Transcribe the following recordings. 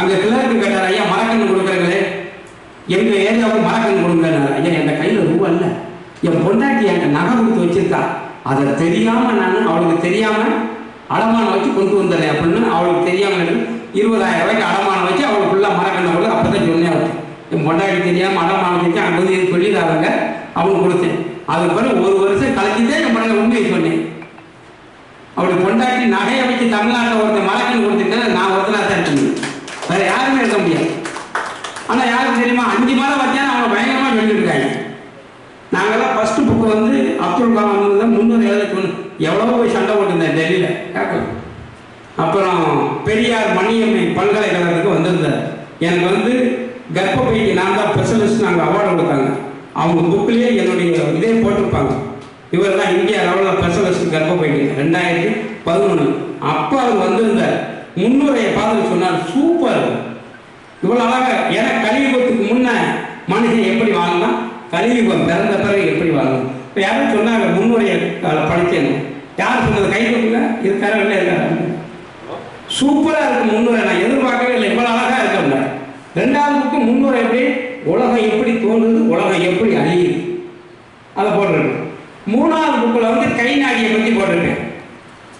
அங்க கிளர்க்கு கேட்டார் ஐயா மரக்கன்று கொடுக்குறீங்களே? எங்க ஏரியாவுக்கு மரக்கன்று கொடுங்க ஐயா என் கையில ரூபா இல்ல. என் பொண்டாட்டி என்கிட்ட நகை கொடுத்து வச்சிருக்கா. அதை தெரியாம நான் அவளுக்கு தெரியாம அடமானம் வச்சு கொண்டு வந்துடுறேன் அப்படின்னு அவளுக்கு தெரியாம இருபதாயிரம் ரூபாய்க்கு அடமானம் வச்சு அவளுக்கு ஃபுல்லாக மரக்கண்ணை கொடுத்து அப்பதான் சொன்னேன் அவளுக்கு என் பொண்டாட்டி தெரியாம அடமானம் வச்சு அங்கே வந்து இது சொல்லிடாதாங்க. அவனுக்கு கொடுத்தேன். அதுக்கு பிறகு ஒரு வருஷம் கழிச்சுட்டே என் பொண்ணை உண்மையை சொன்னேன். அவளுக்கு பொண்டாட்டி நகையை வச்சு தமிழ்நாட்டில் ஒருத்தர் மரக்கன்று கொடுத்துட்டு நான் ஒருத்தனா தான் இருக்கணும். வேற யாருமே இருக்க முடியாது. ஆனால் யாருக்கு தெரியுமா? அஞ்சு மாதம் வச்சா அவங்க பயங்கரமாக சொல்லியிருக்காங்க நாங்கள்லாம் ஃபர்ஸ்ட் புக்கு வந்து அப்துல் கலாம் வந்து முந்நூறு எழுதி எவ்வளோ போய் சண்டை போட்டிருந்தேன் டெல்லியில். கேட்கலாம். அப்புறம் பெரியார் மணியம்மை பல்கலைக்கழகத்துக்கு வந்திருந்தார். எனக்கு வந்து கர்ப்பப்பைக்கு நான் தான் ஸ்பெஷலிஸ்ட் நாங்கள் அவார்டு கொடுத்தாங்க. அவங்க புக்கிலேயே என்னுடைய இதே போட்டிருப்பாங்க. இவர் தான் இந்தியா லெவலில் ஸ்பெஷலிஸ்ட் கர்ப்பப்பைக்கு. ரெண்டாயிரத்தி பதினொன்று அப்போ அவர் வந்திருந்தார். முன்னுரையை பார்த்து சொன்னார் சூப்பர். இவ்வளோ அழகா ஏன்னா கலியுகத்துக்கு முன்ன மனுஷன் எப்படி வாழலாம் கலியுகம் பிறந்த பிறகு எப்படி வாழலாம் இப்போ யாரும் சொன்னாங்க முன்னுரையை படித்தேன் யார் சொன்னது? கை கொடுங்க. இருக்காரா இல்லை இருக்காரா சூப்பரா இருக்கு முன்னுரை. நான் எதிர்பார்க்கவே இல்லை. இவ்வளோ அழகா இருக்கல ரெண்டாவது புக்கு முன்னுரை எப்படி? உலகம் எப்படி தோன்றுது? உலகம் எப்படி அழியுது? அதை போட்டிருக்கேன். மூணாவது புக்கில் வந்து கை நாடியை பற்றி போட்டிருக்கேன்.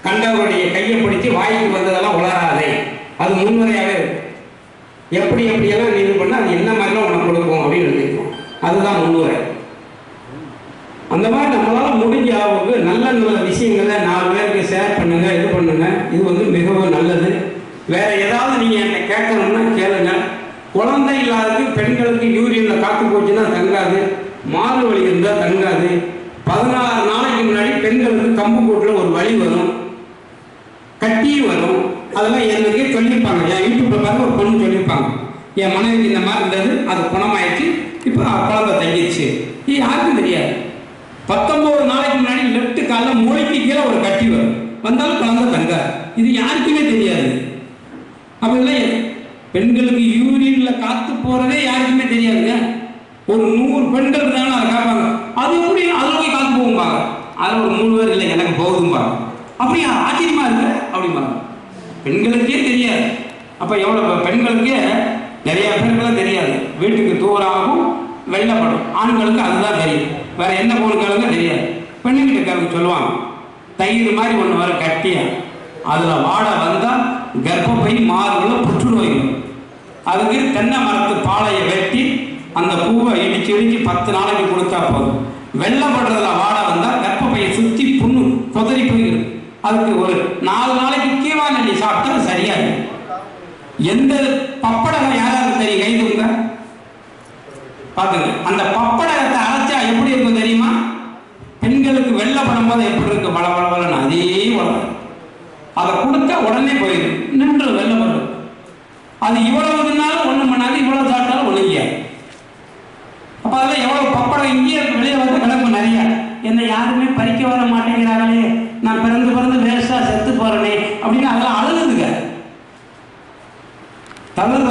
கண்டவருடைய கையை பிடிச்சி வாய்க்கு வந்ததெல்லாம் உளராதே அது முன்முறையாகவே எப்படி எப்படியெல்லாம் நீ இது பண்ணால் அது என்ன மாதிரிலாம் உனக்கு கொடுக்கும் அப்படின்னு நினைக்கும் அதுதான் முன்னுரை. அந்த மாதிரி நம்மளால் முடிஞ்ச அளவுக்கு நல்ல நல்ல விஷயங்களை நாலு பேருக்கு ஷேர் பண்ணுங்க இது பண்ணுங்க. இது வந்து மிகவும் நல்லது. வேற ஏதாவது நீங்க என்னை கேட்கணும்னா கேளுங்க. குழந்தை இல்லாததுக்கு பெண்களுக்கு யூரியனில் காத்து போச்சுன்னா தங்காது. மாறு வலி இருந்தால் தங்காது பதினாறு நாளைக்கு முன்னாடி பெண்களுக்கு கம்பு கூட்டில் ஒரு வலி வரும் கட்டி வரும் அதெல்லாம் எனக்கு சொல்லியிருப்பாங்க. என் யூடியூப்ல பாருங்க ஒரு பொண்ணு சொல்லியிருப்பாங்க. என் மனைவிக்கு இந்த மாதிரி இருந்தது அது குணமாயிடுச்சு இப்போ குழந்தை தங்கிடுச்சு. இது யாருக்கும் தெரியாது. பத்தொன்பது நாளைக்கு முன்னாடி லெஃப்ட் காலில் மூளைக்கு கீழே ஒரு கட்டி வரும். வந்தாலும் குழந்தை தங்காது. இது யாருக்குமே தெரியாது. அப்ப இல்லை பெண்களுக்கு யூரியன்ல காத்து போறதே யாருக்குமே தெரியாதுங்க. ஒரு நூறு பெண்கள் இருந்தாலும் அதை காப்பாங்க. அது எப்படி அதில் போய் காத்து போகும்பாங்க? அதில் ஒரு மூணு பேர் இல்லை எனக்கு போகுதும்பாங்க. அப்படியா? ஆச்சரியமா இருக்கு? அப்படிம்பாங்க. பெண்களுக்கே தெரியாது. அப்போ எவ்வளோ பெண்களுக்கே நிறைய பேருக்குலாம் தெரியாது. வீட்டுக்கு தூராகவும் வெள்ளப்படும் ஆண்களுக்கு அதுதான் தெரியும். வேற என்ன பொருட்களுக்கும் தெரியாது. பெண்ணுக்கிட்ட கேட்க சொல்லுவாங்க. தயிர் மாதிரி ஒன்று வர கட்டியா. அதில் வாடை வந்தால் கர்ப்பப்பை மாறுல புற்றுநோய் அதுக்கு தென்னை மரத்து பாலையை வெட்டி அந்த பூவை இடிச்சு இடிச்சு பத்து நாளைக்கு கொடுத்தா போதும். வெள்ளப்படுறதுல நெல்லி சரியாயிடும் எந்த பப்படகம் யாராவது தெரியும்? கை தூங்க பாத்துங்க அந்த பப்படகத்தை அரைச்சா எப்படி இருக்கும் தெரியுமா? பெண்களுக்கு வெள்ளை படும்போது எப்படி இருக்கு பல பல அதே வளரும் அதை கொடுத்தா உடனே போயிடும். நின்று வெள்ளை படும் அது இவ்வளவு தின்னாலும் ஒண்ணு பண்ணாது இவ்வளவு சாப்பிட்டாலும் ஒண்ணும் அப்ப அதெல்லாம் எவ்வளவு பப்படம் இங்கே இருக்கு வெளியே வந்து கிடக்கும் நிறைய. என்னை யாருமே பறிக்க வர மாட்டேங்கிறாங்களே. நான் பிறந்து பிறந்து வேஸ்டா செத்து போறேனே அப்படின்னு அதெல்லாம் 다른